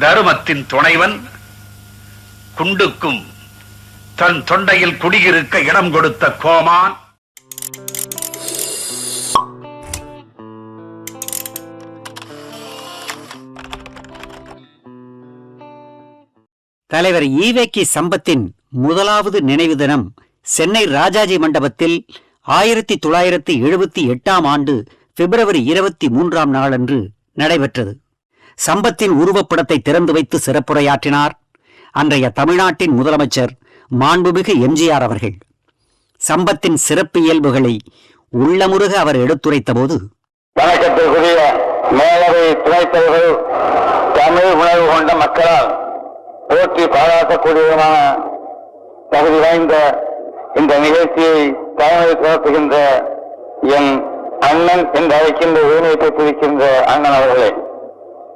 தருமத்தின் துணைவன் குண்டுக்கும் தன் தொண்டையில் குடியிருக்க இடம் கொடுத்த கோமான். தலைவர் ஈவேக்கி சம்பத்தின் முதலாவது நினைவு தினம் சென்னை ராஜாஜி மண்டபத்தில் ஆயிரத்தி தொள்ளாயிரத்தி எழுபத்தி எட்டாம் ஆண்டு பிப்ரவரி இருபத்தி மூன்றாம் நாளன்று நடைபெற்றது. சம்பத்தின் உருவப்படத்தை திறந்து வைத்து சிறப்புரையாற்றினார். அன்றைய தமிழ்நாட்டின் முதலமைச்சர் மாண்புமிகு எம்ஜிஆர் அவர்கள். சம்பத்தின் சிறப்பு இயல்புகளை உள்ளமுருக அவர் எடுத்துரைத்தபோது வணக்கத்திற்குரிய மேலவை துணைத் தலைவர் தமிழ் உணர்வு கொண்ட மக்களால் போற்றி பாராட்டக்கூடியதுமான தகுதி வாய்ந்த இந்த நிகழ்ச்சியை தலைமை சிறப்புகின்ற என் அண்ணன் என்று அழைக்கின்ற உரிமை பெற்றிருக்கின்ற அண்ணன் அவர்களே.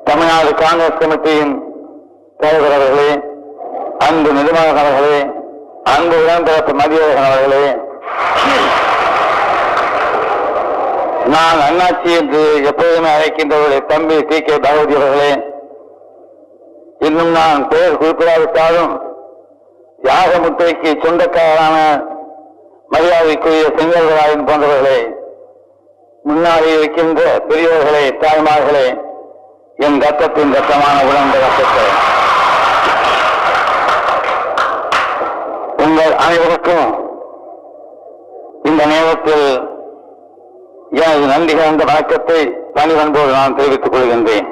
தமிழ்நாடு காங்கிரஸ் கமிட்டியின் தலைவர் அவர்களே அன்பு நிர்மலன் அவர்களே அன்பு உடன்பிறப்பு மதியழகன் அவர்களே நான் அண்ணாச்சி என்று எப்போதுமே அழைக்கின்றவருடைய தம்பி டி கே. பகவதி அவர்களே இன்னும் நான் பெயர் குறிப்பிடாவிட்டாலும் யாகமுத்திரைக்கு சொந்தக்காரரான மரியாதைக்குரிய செங்கல்வராயன் போன்றவர்களே முன்னாடி இருக்கின்ற பெரியவர்களே தாய்மார்களே என் கத்தத்தின் ரத்தமான உழந்த கத்தத்தை உங்கள் அனைவருக்கும் இந்த நேரத்தில் எனது நன்றி கலந்த வணக்கத்தை பணிவன்போடு நான் தெரிவித்துக் கொள்கின்றேன்.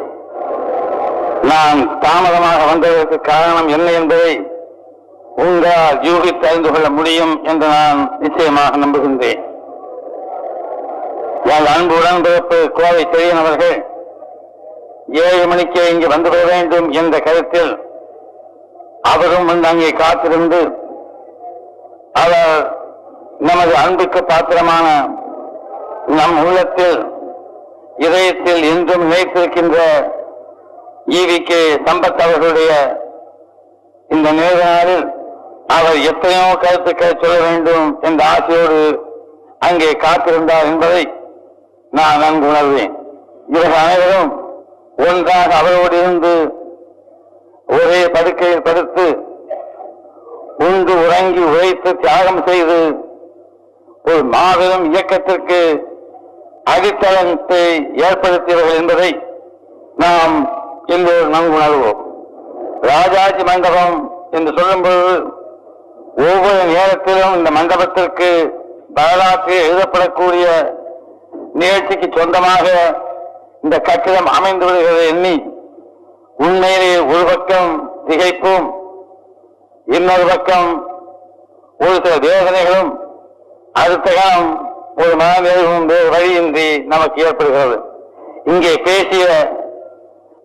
நான் தாமதமாக வந்ததற்கு காரணம் என்ன என்பதை உங்களால் யூகித்து அறிந்து கொள்ள முடியும் என்று நான் நிச்சயமாக நம்புகின்றேன். என் அன்பு உடன்பிறப்பு கோவை தெரியன் அவர்கள் ஏழு மணிக்கு இங்கு வந்துவிட வேண்டும் என்ற கருத்தில் அவரும் வந்து அங்கே காத்திருந்து அவர் நமது அன்புக்கு பாத்திரமான நம் உள்ளத்தில் இதயத்தில் என்றும் நிலைத்திருக்கின்ற ஈவிக்கு சம்பத் அவர்களுடைய இந்த நேர நாளில் அவர் எத்தனையோ கருத்துக்களை சொல்ல வேண்டும் என்ற ஆசையோடு அங்கே காத்திருந்தார் என்பதை நான் நன்கு உணர்வேன். இவர்கள் அனைவரும் ஒன்றாக அவரோடு இருந்து ஒரே படுக்கையில் படுத்து உண்டு உறங்கி உழைத்து தியாகம் செய்து ஒரு மாபெரும் இயக்கத்திற்கு அடித்தளத்தை ஏற்படுத்தியவர்கள் என்பதை நாம் எல்லோரும் நன்குணர்வோம். ராஜாஜி மண்டபம் என்று சொல்லும்போது ஒவ்வொரு நேரத்திலும் இந்த மண்டபத்திற்கு வரலாற்றில் எழுதப்படக்கூடிய நிகழ்ச்சிக்கு சொந்தமாக இந்த கட்டிடம் அமைந்து விடுகிறது எண்ணி உண்மையிலே ஒரு பக்கம் திகைப்பும் இன்னொரு பக்கம் ஒரு சில வேதனைகளும் அடுத்த காலம் ஒரு மனநிறைவும் வேறு வழியின்றி நமக்கு ஏற்படுகிறது. இங்கே பேசிய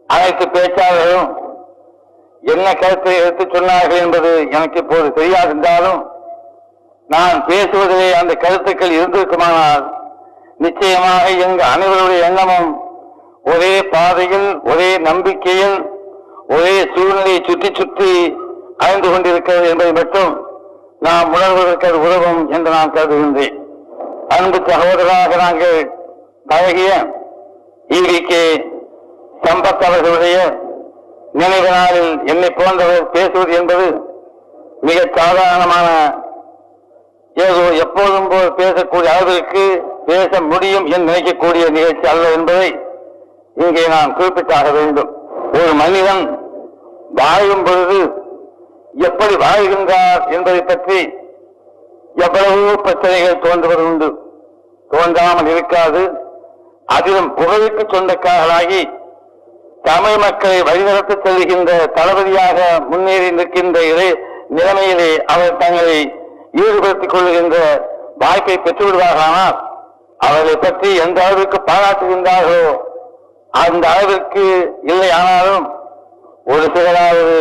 அனைத்து பேச்சாளர்களும் என்ன கருத்தை எடுத்துச் சொன்னார்கள் என்பது எனக்கு இப்போது தெரியாதிருந்தாலும் நான் பேசுவதிலே அந்த கருத்துக்கள் இருந்திருக்குமானால் நிச்சயமாக எங்கள் அனைவருடைய எண்ணமும் ஒரே பாதையில் ஒரே நம்பிக்கையில் ஒரே சூழ்நிலையை சுற்றி சுற்றி அறிந்து கொண்டிருக்கிறது என்பதை மட்டும் நாம் உணர்வதற்கு அது உதவும் என்று நான் கருதுகின்றேன். அன்பு சகோதரராக நாங்கள் பழகிய ஈவிக்கு சம்பத் அவர்களுடைய நினைவு நாளில் என்னை போன்றவர் பேசுவது என்பது மிக சாதாரணமான ஏதோ எப்போதும் போல் பேசக்கூடிய அளவிற்கு பேச முடியும் என்று நினைக்கக்கூடிய நிகழ்ச்சி அல்ல என்பதை இங்கே நான் குறிப்பிட்டாக வேண்டும். ஒரு மனிதன் வாழும் பொழுது எப்படி வாழ்கின்றார் என்பதை பற்றி எவ்வளவோ பிரச்சனைகள் தோன்றுவது உண்டு. தோன்றாமல் இருக்காது. அதிலும் புகழுக்கு சொந்தக்காரராகி தமிழ் மக்களை வழிநடத்தி செல்கின்ற தளபதியாக முன்னேறி நிற்கின்ற நிலைமையிலே அவர் தங்களை ஈடுபடுத்திக் கொள்கின்ற வாய்ப்பை பெற்றுவிடுவார்களானால் அவர்களை பற்றி எந்த அளவிற்கு பாராட்டுகின்றார்களோ அந்த அளவிற்கு இல்லை ஆனாலும் ஒரு சிலராவது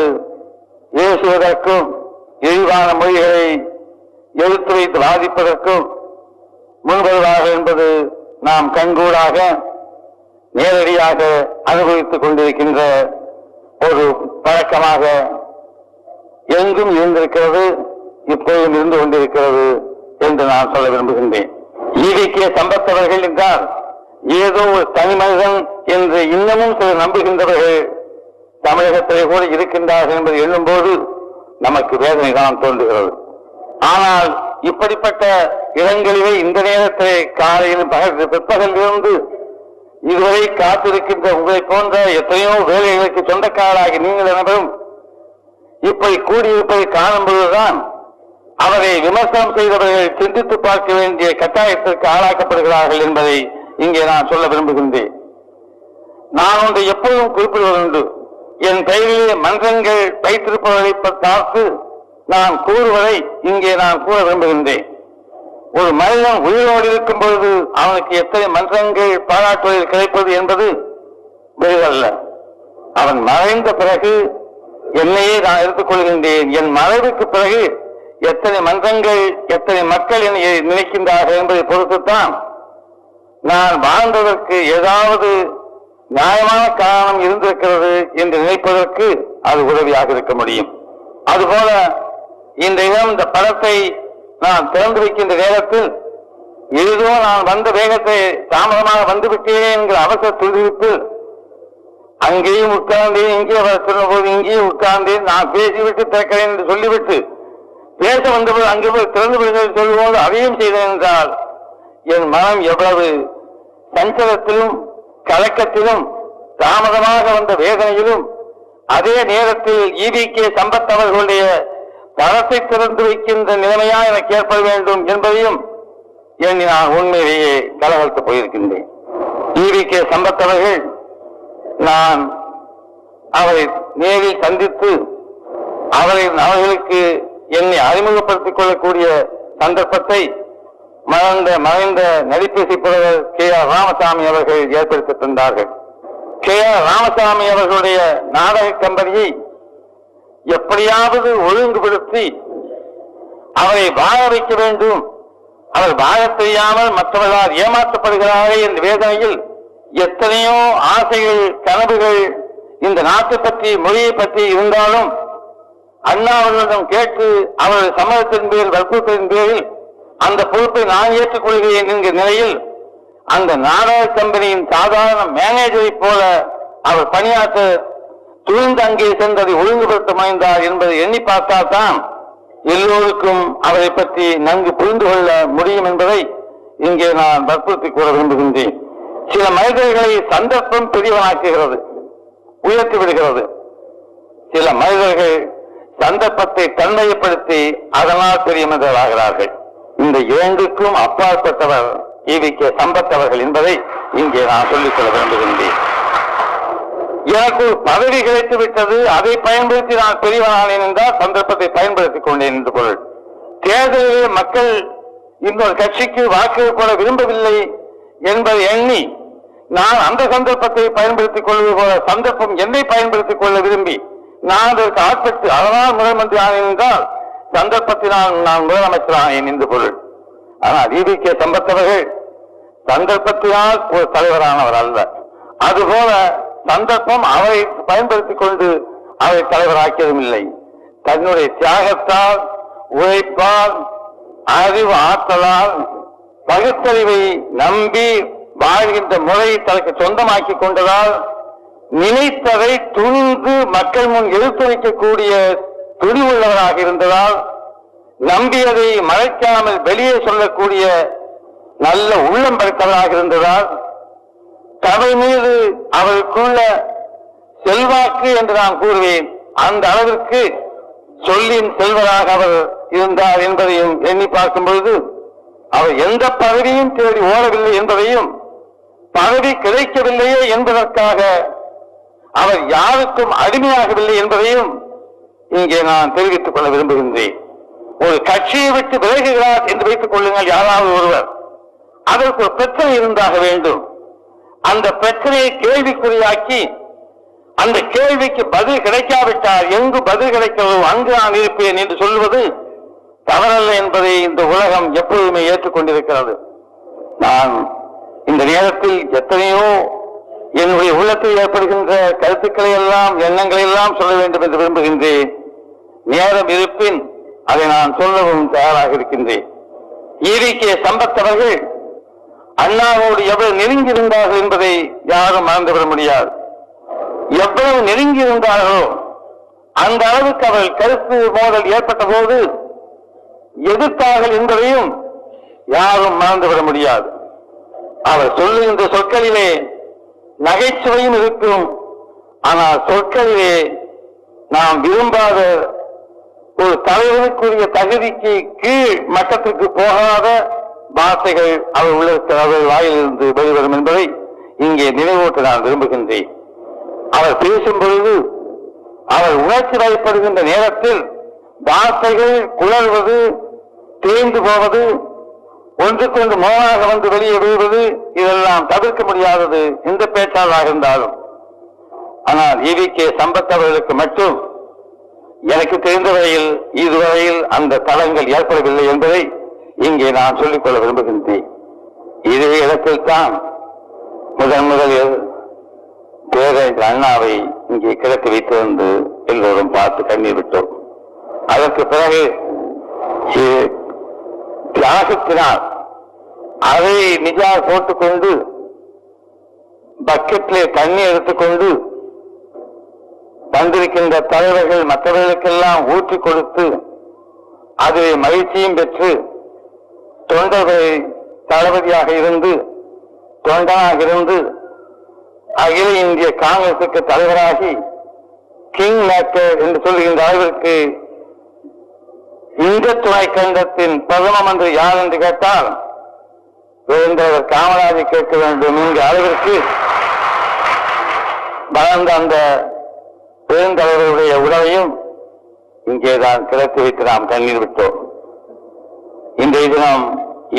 ஏசுவதற்கும் இழிவான மொழிகளை எழுத்து வைத்து வாதிப்பதற்கும் முன்வருவார்கள் என்பது நாம் கண்கூடாக நேரடியாக அனுபவித்துக் கொண்டிருக்கின்ற ஒரு பழக்கமாக எங்கும் இருந்திருக்கிறது இப்போதும் இருந்து கொண்டிருக்கிறது என்று நான் சொல்ல விரும்புகின்றேன். ஈவிக்கே சம்பத்தவர்கள் என்றால் ஏதோ ஒரு தனி மனிதன் என்று இன்னமும் சிலர் நம்புகின்றவர்கள் தமிழகத்திலே கூட இருக்கின்றார்கள் என்பதை எண்ணும்போது நமக்கு வேதனை தான் தோன்றுகிறது. ஆனால் இப்படிப்பட்ட இடங்களிலே இந்த நேரத்திலே காலையில் பகல் பிற்பகலிலிருந்து இதுவரை காத்திருக்கின்ற உங்களை போன்ற எத்தனையோ வேலைகளுக்கு சொந்தக்காரராகி நீங்கள் அனைவரும் இப்படி கூடியிருப்பதை காணும் பொழுதுதான் அவரை விமர்சனம் செய்தவர்கள் சிந்தித்து பார்க்க வேண்டிய கட்டாயத்திற்கு ஆளாக்கப்படுகிறார்கள் என்பதை இங்கே நான் சொல்ல விரும்புகின்றேன். நான் ஒன்று எப்பொழுதும் குறிப்பிடுவதுண்டு. என் பெயரிலே மன்றங்கள் வைத்திருப்பவர்களை பார்த்து நான் கூறுவதை இங்கே நான் கூற விரும்புகின்றேன். ஒரு மனிதன் உயிரோடு இருக்கும் பொழுது அவனுக்கு எத்தனை மன்றங்கள் பாராட்டுவதில் கிடைப்பது என்பது வெறுதல்ல அவன் மறைந்த பிறகு என்னையே நான் எடுத்துக்கொள்கின்றேன் என் மறைவுக்கு பிறகு எத்தனை மன்றங்கள் எத்தனை மக்கள் என்னை நினைக்கின்றார்கள் என்பதை பொறுத்துத்தான் நான் வாழ்ந்ததற்கு ஏதாவது நியாயமான காரணம் இருந்திருக்கிறது என்று நினைப்பதற்கு அது உதவியாக இருக்க முடியும். அதுபோல இந்த இடம் இந்த படத்தை நான் திறந்து வைக்கின்ற நேரத்தில் ஏதோ நான் வந்த வேகத்தை தாமதமாக வந்துவிட்டேன் என்கிற அவசர துடிப்பில் அங்கேயும் உட்கார்ந்தேன் இங்கே அவர் சொன்னபோது இங்கேயும் உட்கார்ந்தேன். நான் பேசிவிட்டு திறக்கிறேன் என்று சொல்லிவிட்டு பேச வந்தபோது அங்கே போய் திறந்து விடுங்கள் சொல்லும்போது அதையும் செய்தேன் என்றால் என் மனம் எவ்வளவு சஞ்சலத்திலும் கலக்கத்திலும் தாமதமாக வந்த வேதனையிலும் அதே நேரத்தில் ஈவிகே சம்பத் அவர்களுடைய தரத்தை திறந்து வைக்கின்ற நிலைமையா எனக்கு ஏற்பட வேண்டும் என்பதையும் எண்ணி நான் உண்மையிலேயே கலகலத்து போயிருக்கின்றேன். ஈவிகே சம்பத் அவர்கள் நான் அவரை நேரில் சந்தித்து அவரை அவர்களுக்கு என்னை அறிமுகப்படுத்திக் கொள்ளக்கூடிய சந்தர்ப்பத்தை மறைந்த மறைந்த நடிப்பேசி புலவர் கே ஆர் ராமசாமி அவர்கள் ஏற்படுத்தி தந்தார்கள் கே ஆர் ராமசாமி அவர்களுடைய நாடக கம்பெனியை எப்படியாவது ஒழுங்குபடுத்தி அவரை வாழ வைக்க வேண்டும். அவர் வாழ தெரியாமல் மற்றவர்களால் ஏமாற்றப்படுகிறார்கள் என்ற வேதனையில் எத்தனையோ ஆசைகள் கனவுகள் இந்த நாட்டை பற்றி மொழியை பற்றி இருந்தாலும் அண்ணா அவர்களிடம் கேட்டு அவரது சம்மதத்தின் பேரில் வற்புறுத்தலின் பேரில் அந்த பொறுப்பை நான் ஏற்றுக்கொள்கிறேன் என்கிற நிலையில் அந்த நாடக கம்பெனியின் சாதாரண மேனேஜரை போல அவர் பணியாற்ற துணிந்து அங்கே சென்றதை ஒழுங்குபடுத்த முயன்றார் என்பதை எண்ணி பார்த்தால்தான் எல்லோருக்கும் அவரை பற்றி நன்கு புரிந்து கொள்ள முடியும் என்பதை இங்கே நான் வற்புறுத்தி கூற விரும்புகின்றேன். சில மனிதர்களை சந்தர்ப்பம் பெரியவனாக்குகிறது உயர்த்தி விடுகிறது. சில மனிதர்கள் சந்தர்ப்பத்தை தன்மையப்படுத்தி அதனால் பெரிய மனிதர்களாகிறார்கள் இந்த இரண்டுக்கும் அப்பாற்பட்டவர் ஈவிக்க சம்பத்தவர்கள் என்பதை இங்கே நான் சொல்லிக் கொள்ள விரும்புகின்றேன். எனக்கு ஒரு பதவி கிடைத்து விட்டது அதை பயன்படுத்தி நான் பெரியவனானேன் என்றால் சந்தர்ப்பத்தை பயன்படுத்திக் கொண்டேன் என்று பொருள். தேர்தலிலே மக்கள் இன்னொரு கட்சிக்கு வாக்கு போட விரும்பவில்லை என்பதை எண்ணி நான் அந்த சந்தர்ப்பத்தை பயன்படுத்திக் கொள்வது போல சந்தர்ப்பம் என்னை பயன்படுத்திக் கொள்ள விரும்பி நான் அதற்கு ஆட்பட்டு அதனால் முதலமந்திரி ஆனேன் என்றால் சந்தர்ப்பத்தினால் நான் முதலமைச்சரானேன் என்று பொருள் ஆனால் ஈவிகே சம்பத்தவர்கள் சந்தர்ப்பத்தினால் ஒரு தலைவரானவர் அல்ல. அதுபோல சந்தர்ப்பம் அவரை பயன்படுத்திக் கொண்டு அவரை தலைவராக்கியதும் இல்லை. தன்னுடைய தியாகத்தால் உழைப்பால் அறிவு ஆற்றலால் பகுத்தறிவை நம்பி வாழ்கின்ற முறையை தனக்கு சொந்தமாக்கிக் கொண்டதால் நினைத்ததை துணிந்து மக்கள் முன் எடுத்துரைக்கக்கூடிய துணிவுள்ளவராக இருந்ததால் நம்பியதை மறைக்காமல் வெளியே சொல்லக்கூடிய நல்ல உள்ளம் படைத்தவராக இருந்ததால் சபை மீது அவருக்குள்ள செல்வாக்கு என்று நான் கூறுவேன். அந்த அளவிற்கு சொல்லின் செல்வராக அவர் இருந்தார் என்பதையும் எண்ணி பார்க்கும் பொழுது அவர் எந்த பதவியும் தேடி ஓடவில்லை என்பதையும் பதவி கிடைக்கவில்லையே என்பதற்காக அவர் யாருக்கும் அடிமையாகவில்லை என்பதையும் இங்கே நான் தெரிவித்துக் கொள்ள விரும்புகின்றேன். ஒரு கட்சியை விட்டு விலகுகிறார் என்று வைத்துக் கொள்ளுங்கள் யாராவது ஒருவர். அதற்கு ஒரு பிரச்சனை இருந்தாக வேண்டும். அந்த பிரச்சனையை கேள்விக்குறியாக்கி அந்த கேள்விக்கு பதில் கிடைக்காவிட்டால் எங்கு பதில் கிடைக்கிறதோ அங்கு நான் இருப்பேன் என்று சொல்வது தவறல்ல என்பதை இந்த உலகம் எப்பொழுதுமே ஏற்றுக்கொண்டிருக்கிறது. நான் இந்த நேரத்தில் எத்தனையோ என்னுடைய உள்ளத்தில் ஏற்படுகின்ற கருத்துக்களை எல்லாம் எண்ணங்களை எல்லாம் சொல்ல வேண்டும் என்று விரும்புகின்றேன். நேரம் இருப்பின் அதை நான் சொல்லவும் தயாராக இருக்கின்றேன். ஈரிக்கே சம்பத்தவர்கள் அண்ணாவோடு எவ்வளவு நெருங்கியிருந்தார்கள் என்பதை யாரும் மறந்துவிட முடியாது. எவ்வளவு நெருங்கியிருந்தார்களோ அந்த அளவுக்கு அவர்கள் கருத்து மோதல் ஏற்பட்ட போது எதிர்த்தார்கள் என்பதையும் யாரும் மறந்துவிட முடியாது. அவர் சொல்லுகின்ற சொற்களிலே நகைச்சுவையும் இருக்கும். ஆனால் சொற்களிலே நாம் விரும்பாத ஒரு தலைவனுக்குரிய தகுதிக்கு கீழ் மட்டத்திற்கு போகாத வார்த்தைகள் அவர் உள்ள அவர்கள் வாயிலிருந்து வெளிவரும் என்பதை இங்கே நினைவூட்ட நான் விரும்புகின்றேன். அவர் பேசும் பொழுது அவர் உணர்ச்சி வயப்படுகின்ற நேரத்தில் வார்த்தைகள் குளறுவது தேய்ந்து போவது ஒன்றுக்கொன்று மோனாக வந்து வெளியே விழுவது இதெல்லாம் தவிர்க்க முடியாதது எந்த பேச்சாளராக இருந்தாலும். ஆனால் ஈவி கே சம்பத் அவர்களுக்கு மட்டும் எனக்கு தெரிந்த வரையில் இதுவரையில் அந்த தளங்கள் ஏற்படவில்லை என்பதை இங்கே நான் சொல்லிக்கொள்ள விரும்புகின்றேன். இதே இடத்தில் தான் முதன் முதலில் பேரறிஞர் அண்ணாவை இங்கே கிழக்கு வைத்து வந்து எல்லோரும் பார்த்து கண்ணீர் விட்டோம். அதற்கு பிறகு தியாகத்தினால் அதை நிஜா போட்டுக்கொண்டு பக்கெட்டிலே தண்ணி எடுத்துக்கொண்டு வந்திருக்கின்ற தலைவர்கள் மற்றவர்களுக்கெல்லாம் ஊற்றி கொடுத்து அதில் மகிழ்ச்சியும் பெற்று தொண்டர்களை தளபதியாக இருந்து தொண்டனாக இருந்து அகில இந்திய காங்கிரசுக்கு தலைவராகி கிங் மேக்கர் என்று சொல்லுகின்ற அளவிற்கு இந்த துணை கண்டத்தின் பிரதம மந்திரி யார் என்று கேட்டால் வேந்தவர் காமராஜை கேட்க வேண்டும் என்கிற அளவிற்கு வளர்ந்த அந்த பெருந்தலைவர்களுடைய உடலையும் இங்கேதான் கிடத்தி வைத்து நாம் கண்ணீர் விட்டோம். இன்றைய தினம்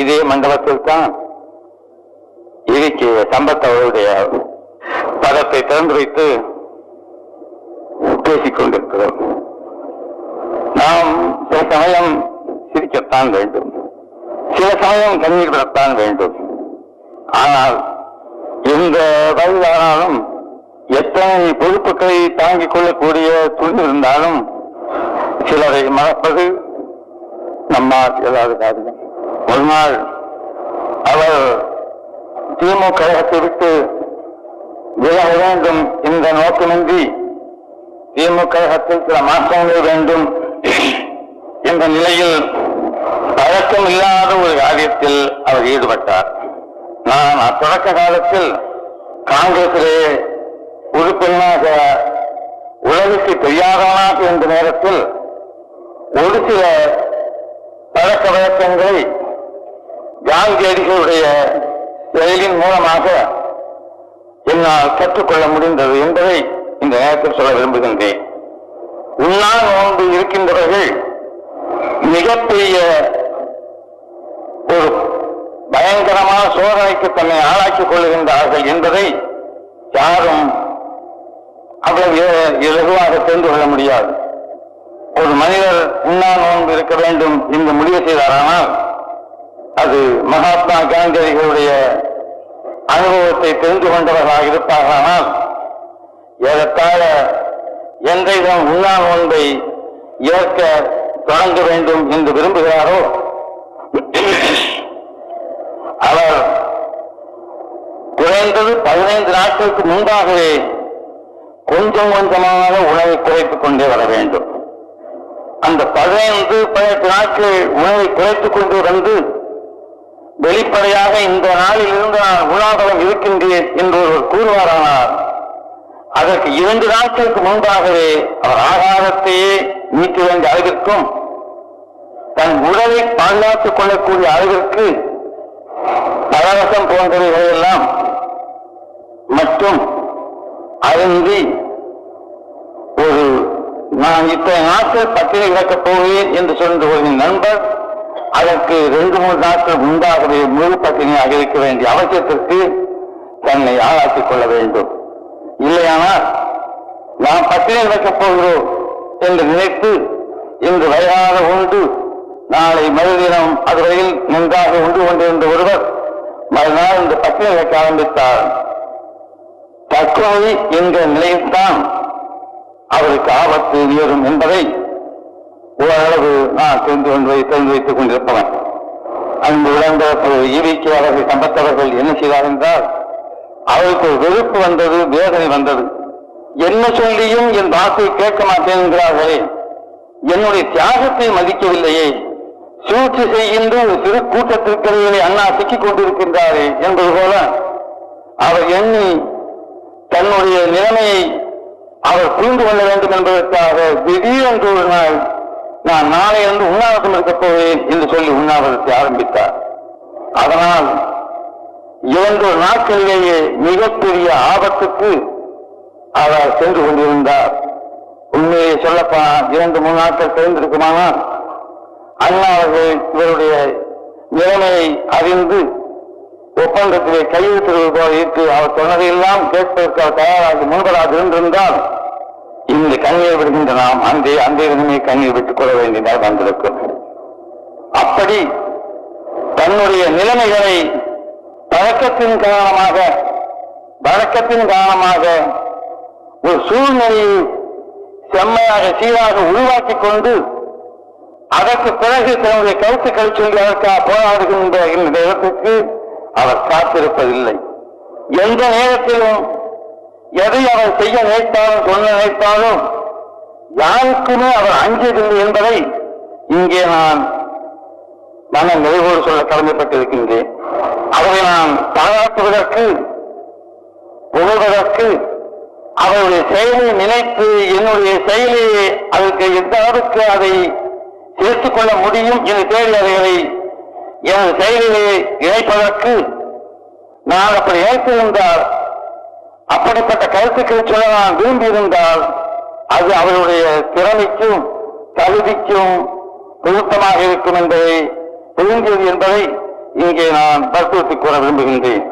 இதே மண்டபத்தில் தான் இருக்கு சம்பத் அவருடைய படத்தை திறந்து வைத்து பேசிக் கொண்டிருக்கிறோம். நாம் சில சமயம் சிரிக்கத்தான் வேண்டும். சில சமயம் கண்ணீர் விடத்தான் வேண்டும். ஆனால் எந்த வயதானாலும் எத்தனை பொறுப்புகளை தாங்கிக் கொள்ளக்கூடிய துணி இருந்தாலும் சிலரை மறப்பது நம்மால் இயலாத காரியம் ஒரு நாள் அவர் திமுக கழகத்தை விட்டு விலக வேண்டும் இந்த நோக்கமின்றி திமுக கழகத்தில் சில மாற்றங்கள் வேண்டும் என்ற நிலையில் பழக்கம் இல்லாத ஒரு காரியத்தில் அவர் ஈடுபட்டார். நான் அத்தொடக்க காலத்தில் காங்கிரசிலே உறுப்பினராக உலகுக்கு தெரியாதவனாக இருந்த நேரத்தில் ஒரு சில பழக்க வழக்கங்களை காந்தியடிகளுடைய செயலின் மூலமாக என்னால் கற்றுக்கொள்ள முடிந்தது என்பதை இந்த நேரத்தில் சொல்ல விரும்புகின்றேன். உண்ணா நோன்பு இருக்கின்றவர்கள் மிகப்பெரிய ஒரு பயங்கரமான சோதனைக்கு தன்னை ஆளாக்கிக் கொள்கின்றார்கள் என்பதை யாரும் அவ்வளவு இலகுவாக தெரிந்து கொள்ள முடியாது. ஒரு மனிதர் உண்ணா நோன்பு இருக்க வேண்டும் என்று முடிவு செய்தாரானால் அது மகாத்மா காந்தியடிகளுடைய அனுபவத்தை தெரிந்து கொண்டவர்களாக இருப்பார்களானால் ஏறத்தாழ என்றைதான் உண்ணா நோன்பை ஏற்க தொடங்க வேண்டும் என்று விரும்புகிறாரோ? அவர் குறைந்தது பதினைந்து நாட்களுக்கு முன்பாகவே கொஞ்சம் கொஞ்சமாக உணவை குறைத்துக் கொண்டே வர வேண்டும். அந்த பதினைந்து பதினெட்டு நாட்கள் உணவை குறைத்துக் கொண்டு வந்து வெளிப்படையாக இந்த நாளில் இருந்து நான் உணாதலம் இருக்கின்றேன் என்று ஒருவர் கூறுவாரானார் அதற்கு இரண்டு நாட்களுக்கு முன்பாகவே அவர் ஆகாரத்தையே நீக்க வேண்டிய அளவிற்கும் தன் உடலை பாதுகாத்துக் கொள்ளக்கூடிய அளவிற்கு பரவசம் போன்றவைகளையெல்லாம் மற்றும் அருந்தி ஒரு நான் இத்தனை நாட்கள் பத்திரிகை கிடக்கப் போகிறேன் என்று சொன்ன ஒரு நண்பர் அதற்கு ரெண்டு மூணு நாட்கள் முன்பாகவே முழு பட்டினியாக இருக்க வேண்டிய அவசியத்திற்கு தன்னை ஆளாக்கிக் கொள்ள வேண்டும். இல்லையானால் நாம் பட்டினி கிடக்கப் போகிறோம் என்று நினைத்து இன்று வயதாக உண்டு நாளை மறுதினம் அதுவரையில் நன்றாக உண்டு கொண்டிருந்த ஒருவர் மறுநாள் இந்த பட்டினி கிடக்க ஆரம்பித்தார். தற்கொலை என்ற நிலையில்தான் அவருக்கு ஆபத்து நேரும் என்பதை ஓரளவு நான் தெரிந்து கொண்டு தெரிந்து வைத்துக் கொண்டிருப்பவன். அங்கு இழந்த ஈவிக்கு அவர்கள் சம்பத்தவர்கள் என்ன செய்தார் என்றால் அவருக்கு ஒரு வெறுப்பு வந்தது வேதனை வந்தது. என்ன சொல்லியும் என் வாக்கை கேட்க மாட்டேன் என்கிறார்களே. என்னுடைய தியாகத்தை மதிக்கவில்லையே. சூழ்ச்சி செய்கின்ற ஒரு சிறு கூட்டத்திற்கிடையிலே அண்ணா சிக்கிக் கொண்டிருக்கின்றாரே என்பது போல அவர் எண்ணி தன்னுடைய நிலைமையை அவர் புரிந்து கொள்ள வேண்டும் என்பதற்காக திடீரென்று ஒரு நாள் நான் நாளை வந்து உண்ணாவிரதம் இருக்கப் போவேன் என்று சொல்லி உண்ணாவிரதத்தை ஆரம்பித்தார். அதனால் இரண்டு நாட்களிலேயே மிகப்பெரிய ஆபத்துக்கு அவர் சென்று கொண்டிருந்தார். உண்மையை சொல்லப்போனால் இரண்டு மூணு நாட்கள் தெரிந்திருக்குமானால் அண்ணா அவர்கள் இவருடைய நிலைமையை அறிந்து ஒப்பந்தத்திலே கையெழுத்துவது போல இருக்கு அவர் சொன்னதையெல்லாம் கேட்பதற்கு அவர் தயாராக முன்பதாக இருந்திருந்தால் இந்த கண்ணீர் விடுகின்ற நாம் அந்த அந்த இடமே கண்ணீர் விட்டுக் கொள்ள வேண்டிய வந்திருக்கும். அப்படி தன்னுடைய நிலைமைகளை பழக்கத்தின் காரணமாக வழக்கத்தின் காரணமாக ஒரு சூழ்நிலையை செம்மையாக சீராக உருவாக்கிக் கொண்டு அதற்கு பிறகு தன்னுடைய கருத்துக்களை சொல்லி அதற்காக போராடுகின்ற இந்த இடத்துக்கு அவர் காத்திருப்பதில்லை. எந்த நேரத்திலும் எதை அவர் செய்ய நினைத்தாலும் சொல்ல நினைத்தாலும் யாருக்குமே அவர் அஞ்சதில்லை என்பதை இங்கே நான் மன நிறைவோடு சொல்ல கடமைப்பட்டிருக்கின்றேன். அவரை நான் பாராட்டுவதற்கு புகழ்வதற்கு அவருடைய செயலை நினைத்து என்னுடைய செயலை அதற்கு எந்த அளவுக்கு அதை சேர்த்துக் கொள்ள முடியும் என்று தேடி அவைகளை எனது செயலிலே இணைப்பதற்கு நான் அப்படி நினைத்திருந்தால் அப்படிப்பட்ட கருத்துக்களை சொல்ல நான் விரும்பியிருந்தால் அது அவருடைய திறமைக்கும் தகுதிக்கும் பொருத்தமாக இருக்கும் என்பதை புரிந்தது என்பதை இங்கே நான் வற்புறுத்திக் கூற விரும்புகின்றேன்.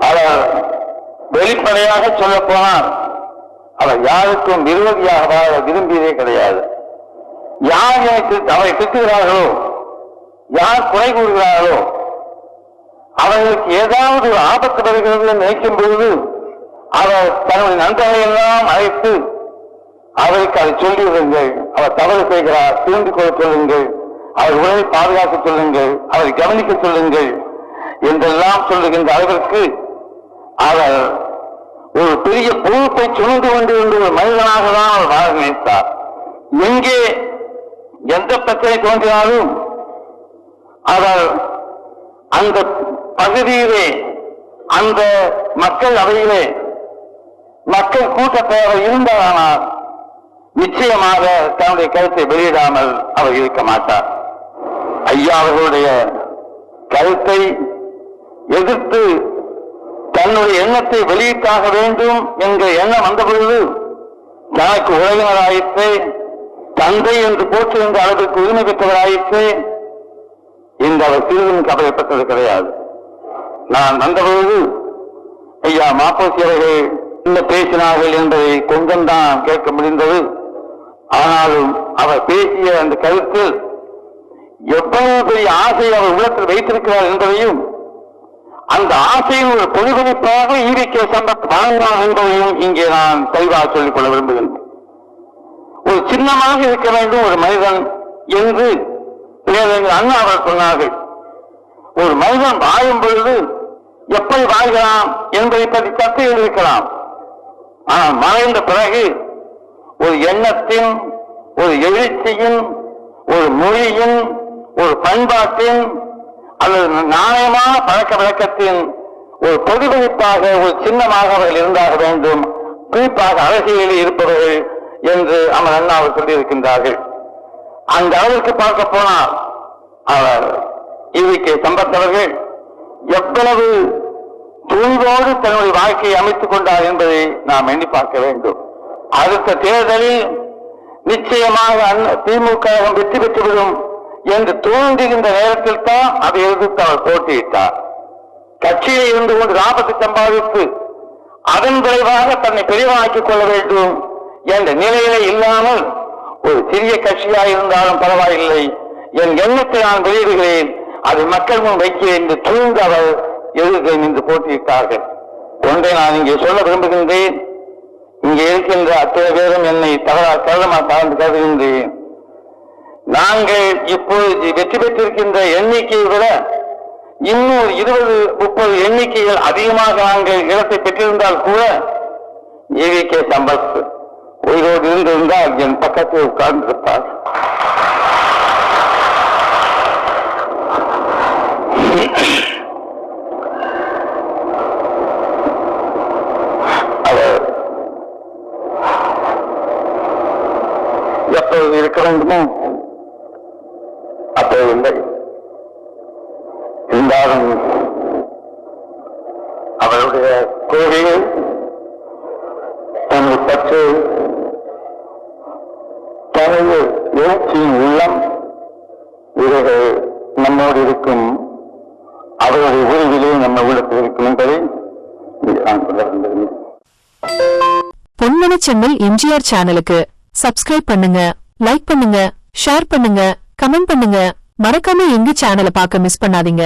அவர் வெளிப்படையாக சொல்ல போனால் அவர் யாருக்கும் விரோதியாக வாழ விரும்பியதே கிடையாது. யார் எனக்கு அவரை திட்டுகிறார்களோ யார் குறை கூறுகிறார்களோ அவர்களுக்கு ஏதாவது ஒரு ஆபத்து வருகிறது நினைக்கும் பொழுது அவர் தன்னுடைய நண்பர்களை எல்லாம் அழைத்து அவருக்கு அதை சொல்லி விடுங்கள். அவர் தவறு செய்கிறார் தூண்டி கொள்ள சொல்லுங்கள். அவர் உடலை பாதுகாக்க சொல்லுங்கள் அவரை கவனிக்க சொல்லுங்கள் என்றெல்லாம் சொல்லுகின்ற அளவிற்கு அவர் ஒரு பெரிய பொறுப்பை சுமந்து கொண்டிருந்த ஒரு மனிதனாக தான் அவர் வாழ நினைத்தார். எங்கே எந்த பிரச்சனை தோன்றினாலும் ஆனால் அந்த பகுதியிலே அந்த மக்கள் அவையிலே மக்கள் கூட்டத்தேவை அவர் நிச்சயமாக தன்னுடைய கருத்தை வெளியிடாமல் அவர் இருக்க மாட்டார். ஐயா அவர்களுடைய கருத்தை எதிர்த்து தன்னுடைய எண்ணத்தை வெளியிட்டாக வேண்டும் என்ற எண்ணம் வந்தபொழுது தனக்கு உறவினராயிற்று தந்தை என்று போற்றுகின்ற அளவிற்கு உரிமை பெற்றவராயிற்று இந்த அவர் சிறிதும் கவலைப்பட்டது கிடையாது. நான் வந்தபொழுது ஐயா மாப்போசி அவர்கள் என்ன பேசினார்கள் என்பதை கொஞ்சம் தான் கேட்க முடிந்தது. ஆனாலும் அவர் பேசிய அந்த கருத்தில் எவ்வளவு பெரிய ஆசை அவர் உள்ளத்தில் வைத்திருக்கிறார் என்பதையும் அந்த ஆசையின் ஒரு பொதுவெளிப்பாக ஈவிக்க சம்பத் வழங்கினார் என்பதையும் இங்கே நான் தெளிவாக சொல்லிக் கொள்ள விரும்புகின்றேன் ஒரு சின்னமாக இருக்க வேண்டும் ஒரு மனிதன் என்று பேரறிஞர் அண்ணா அவர் சொன்னார்கள். ஒரு மனிதன் வாழும் பொழுது எப்படி வாழ்கிறான் என்பதை பற்றி சர்ச்சைகள் இருக்கலாம் ஆனால் மறைந்த பிறகு ஒரு எண்ணத்தின் ஒரு எழுச்சியின் ஒரு மொழியின் ஒரு பண்பாட்டின் அல்லது நாணயமான பழக்க வழக்கத்தின் ஒரு பிரதிபலிப்பாக ஒரு சின்னமாக அவர்கள் இருந்தாக வேண்டும். குறிப்பாக அரசியலில் இருப்பவர்கள் என்று அமர் அண்ணா அவர் சொல்லியிருக்கின்றார்கள். அந்த அளவிற்கு பார்க்க போனால் இவிக்கு சம்பத்தவர்கள் எவ்வளவு துணிவோடு தன்னுடைய வாழ்க்கையை அமைத்துக் கொண்டார் என்பதை நாம் எண்ணி பார்க்க வேண்டும். அடுத்த தேர்தலில் நிச்சயமாக திமுக வெற்றி பெற்றுவிடும் என்று தோன்றுகின்ற நேரத்தில் தான் அதை எதிர்த்து அவர் போட்டியிட்டார். கட்சியில் இருந்து கொண்டு லாபத்தை சம்பாதித்து அதன் விளைவாக தன்னை பெரியவனாக்கிக் கொள்ள வேண்டும் என்ற நிலையிலே இல்லாமல் ஒரு சிறிய கட்சியாக இருந்தாலும் பரவாயில்லை. என் எண்ணத்தை நான் வெளியிடுகிறேன். அது மக்கள் முன் வைக்கிறேன் என்று துணிந்து அவர் எதிர்த்து நின்று போட்டியிட்டார்கள் ஒன்றை நான் இங்கே சொல்ல விரும்புகின்றேன். இங்கே இருக்கின்ற அத்தனை பேரும் என்னை தவறா கருதமா சார்ந்து கருதுகின்றேன். நாங்கள் இப்போது வெற்றி பெற்றிருக்கின்ற எண்ணிக்கையை விட இன்னும் இருபது முப்பது எண்ணிக்கைகள் அதிகமாக நாங்கள் இடத்தை பெற்றிருந்தால் கூட ஏவி கே சம்பத் உயிரோடு இருந்திருந்தால் என் பக்கத்தில் உட்கார்ந்திருப்பார். எப்பொழுது இருக்க வேண்டுமோ அப்போ இல்லை. இருந்தாலும் அவருடைய கோவில் தன்னை பற்றி தனது எழுச்சியின் உள்ளம் இவர்கள் நம்மோடு இருக்கும் அவருடைய உருவிலே நம்ம உள்ளத்தில் இருக்கும் என்பதை நான் சொல்ல விரும்புகிறேன் பொன்மன செம்மல் எம்ஜிஆர் சேனலுக்கு சப்ஸ்கிரைப் பண்ணுங்க லைக் பண்ணுங்க ஷேர் பண்ணுங்க கமெண்ட் பண்ணுங்க. மறக்காம எங்க சேனலை பார்க்க மிஸ் பண்ணாதீங்க.